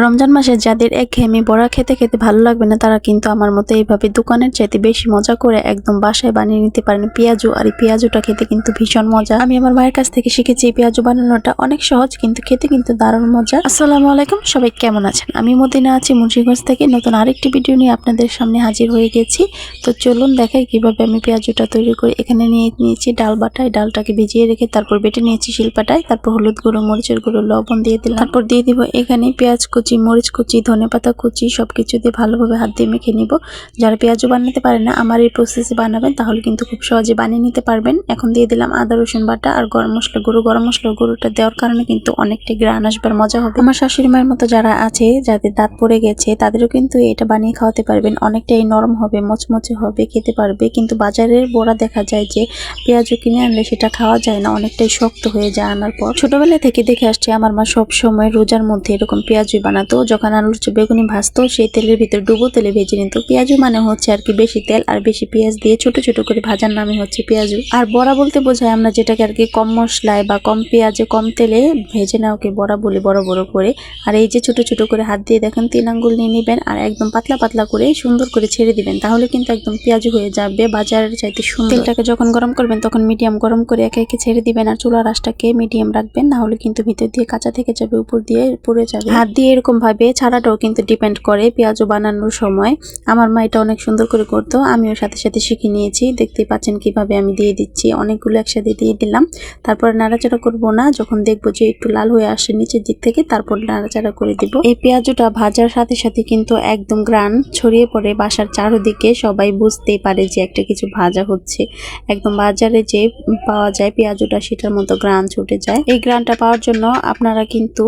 রমজান মাসে যাদের একঘেয়েমি বড়া খেতে খেতে ভালো লাগবে না, তারা কিন্তু আমার মতো এইভাবে দোকানের চাইতে বেশি মজা করে একদম বাসায় বানিয়ে নিতে পারেন। পেঁয়াজু, আর এই পেঁয়াজুটা খেতে কিন্তু ভীষণ মজা। আমি আমার মায়ের কাছ থেকে শিখেছি এই পেঁয়াজু বানানোটা অনেক সহজ, কিন্তু খেতে কিন্তু দারুণ মজা। আসসালামু আলাইকুম, সবাই কেমন আছেন? আমি মদিনা আছি, মুন্সিগঞ্জ থেকে নতুন আরেকটি ভিডিও নিয়ে আপনাদের সামনে হাজির হয়ে গেছি। তো চলুন দেখাই কীভাবে আমি পেঁয়াজুটা তৈরি করি এখানে নিয়ে নিয়েছি। ডাল বাটায় ডালটাকে ভিজিয়ে রেখে তারপর বেটে নিয়েছি শিলপাটায়। তারপর হলুদ গুঁড়ো, মরিচের গুঁড়ো, লবণ দিয়ে দিলাম। তারপর দিয়ে দিব এখানে পেঁয়াজ কুচি, মরিচ কুচি ধনেপাতা কুচি সব কিছু দিয়ে ভালোভাবে হাত দিয়ে মেখে নিব। যারা পেঁয়াজও বানাতে পারে না, আমার এই প্রসেসে বানাবেন, তাহলে কিন্তু খুব সহজে বানিয়ে নিতে পারবেন। এখন দিয়ে দিলাম আদা, রসুন বাটা আর গরম মশলা গুঁড়ো। গরম মশলা গুঁড়োটা দেওয়ার কারণে কিন্তু অনেকটা গ্রান আসবার মজা হবে। আমার শাশুড়ি মায়ের মতো যারা আছে, যাদের দাঁত পড়ে গেছে, তাদেরও কিন্তু এটা বানিয়ে খাওয়াতে পারবেন। অনেকটাই নরম হবে, মচমচে হবে, খেতে পারবে। কিন্তু বাজারের বড়া দেখা যায় যে, পেঁয়াজও কিনে আনলে সেটা খাওয়া যায় না, অনেকটাই শক্ত হয়ে যায় আনার পর। ছোটবেলা থেকে দেখে আসছে, আমার মা সব সময় রোজার মধ্যে এরকম পেঁয়াজুই বানাতো, যখন আলুর বেগুনি ভাজতো, সেই তেলের ভিতর ডুবো, তেলে ভেজে নিত। পেঁয়াজু মানে হচ্ছে আর কি বেশি তেল আর বেশি পেঁয়াজ দিয়ে ছোট ছোট করে ভাজার নামে হচ্ছে পেঁয়াজু। আর বড়া বলতে বোঝায় আমরা যেটাকে আর কি কম মশলায় বা কম পেঁয়াজে কম তেলে ভেজে নেওয়াকে বড়া বলি, বড় বড় করে। আর এই যে ছোট ছোট করে হাত দিয়ে দেখেন, তিন আঙ্গুল নিয়ে নেবেন আর একদম পাতলা পাতলা করে সুন্দর করে ছেড়ে দিবেন। তাহলে কিন্তু একদম পেঁয়াজু হয়ে যাবে বাজারের চাইতে সুন্দর। তেলটাকে যখন গরম করবেন, তখন মিডিয়াম গরম করে একে একে ছেড়ে দিবেন আর চুলার আঁচটাকে মিডিয়াম রাখবেন। না হলে কিন্তু ভিতর দিয়ে কাঁচা থেকে যাবে, উপর দিয়ে পড়ে যাবে। হাত দিয়ে এরকম ভাবে ছাড়াটাও কিন্তু ডিপেন্ড করে পেঁয়াজও বানানোর সময়। আমার মা এটা অনেক সুন্দর করে করতো, আমিও সাথে সাথে শিখে নিয়েছি। দেখতেই পাচ্ছেন কীভাবে আমি দিয়ে দিচ্ছি। অনেকগুলো একসাথে দিয়ে দিলাম। তারপর নাড়াচাড়া করব না, যখন দেখব যে একটু লাল হয়ে আসে নিচের দিক থেকে, তারপর নাড়াচাড়া করে দিব। এই পেঁয়াজটা ভাজার সাথে সাথে কিন্তু একদম গ্রান ছড়িয়ে পড়ে বাসার চারদিকে। সবাই বুঝতেই পারে যে একটা কিছু ভাজা হচ্ছে। একদম বাজারে যে পাওয়া যায় পেঁয়াজটা, সেটার মতো গ্রান ছুটে যায়। এই গ্রানটা পাওয়ার জন্য আপনারা কিন্তু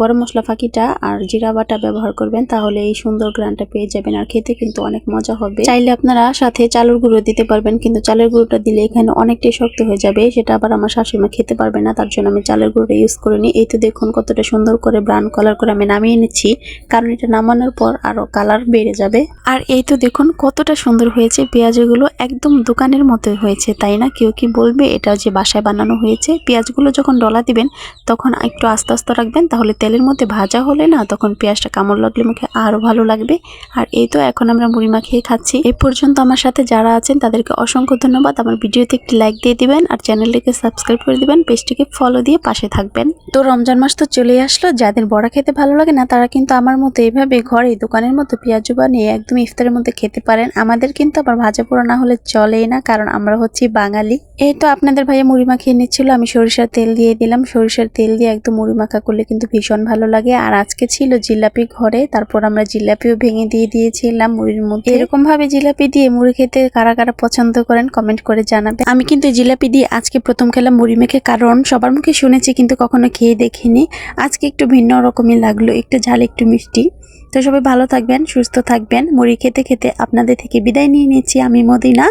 গরম মশলা ফাঁকিটা আর জিরা বাটা ব্যবহার করবেন, তাহলে এই সুন্দর গ্রানটা পেয়ে যাবেন। আর খেতে কিন্তু অনেক মজা হবে। চাইলে আপনারা সাথে চালের গুঁড়ো দিতে পারবেন, কিন্তু চালের গুঁড়োটা দিলে এখানে অনেকটাই শক্ত হয়ে যাবে। সেটা আবার আমার শাশুড়িমা খেতে পারবে না, তার জন্য আমি চালের গুঁড়োটা ইউজ করে নিই। এই তো দেখুন কতটা সুন্দর করে ব্রাউন কালার করে আমি নামিয়ে নিচ্ছি। কারণ এটা নামানোর পর আরও কালার বেড়ে যাবে। আর এই তো দেখুন কতটা সুন্দর হয়েছে, পেঁয়াজগুলো একদম দোকানের মতো হয়েছে, তাই না? কেউ কি বলবে এটা যে বাসায় বানানো হয়েছে? পেঁয়াজগুলো যখন ডলা দিবেন, তখন একটু আস্তে আস্তে রাখবেন, তাহলে তেলের মধ্যে ভাজা হলে না তখন পেঁয়াজটা কামড় লাগলে মুখে আরও ভালো লাগবে। আর এই তো এখন আমরা মুড়ি মাখিয়ে খাচ্ছি। এ পর্যন্ত আমার সাথে যারা আছেন, তাদেরকে অসংখ্য ধন্যবাদ। আমার ভিডিওতে একটি লাইক দিয়ে দিবেন আর চ্যানেলটিকে সাবস্ক্রাইব করে দিবেন, পেজটিকে ফলো দিয়ে পাশে থাকবেন। তো রমজান মাস তো চলেই আসলো, যাদের বড়া খেতে ভালো লাগে না, তারা কিন্তু আমার মতো এইভাবে ঘরে দোকানের মতো পেঁয়াজু বানিয়ে একদম ইফতারের মধ্যে খেতে পারেন। আমাদের কিন্তু আবার ভাজা পোড়া না হলে চলেই না, কারণ আমরা হচ্ছি বাঙালি। এই তো আপনাদের ভাইয়া মুড়ি মাখিয়ে নিচ্ছিল, আমি সরিষার তেল দিয়ে দিলাম। সরিষার তেল দিয়ে একদম মুড়ি মাখা করলে কিন্তু ভীষণ ভালো লাগে। আর আজকে ছিল জিলাপি ঘরে, তারপর আমরা জিলাপিও ভেঙে দিয়ে দিয়েছিলাম মুড়ির মধ্যে। এরকম ভাবে জিলাপি দিয়ে মুড়ি খেতে কারা কারা পছন্দ করেন কমেন্ট করে জানাবেন। আমি কিন্তু জিলাপি দিয়ে আজকে প্রথম খেলাম মুড়ি মেখে, কারণ সবার মুখে শুনেছি কিন্তু কখনো খেয়ে দেখিনি। আজকে একটু ভিন্ন রকমই লাগল, একটু ঝাল, একটু মিষ্টি। তো সবাই ভালো থাকবেন, সুস্থ থাকবেন। মুড়ি খেতে খেতে আপনাদের থেকে বিদায় নিয়ে নিচ্ছি, আমি মদিনা।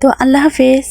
তো আল্লাহ হাফেজ।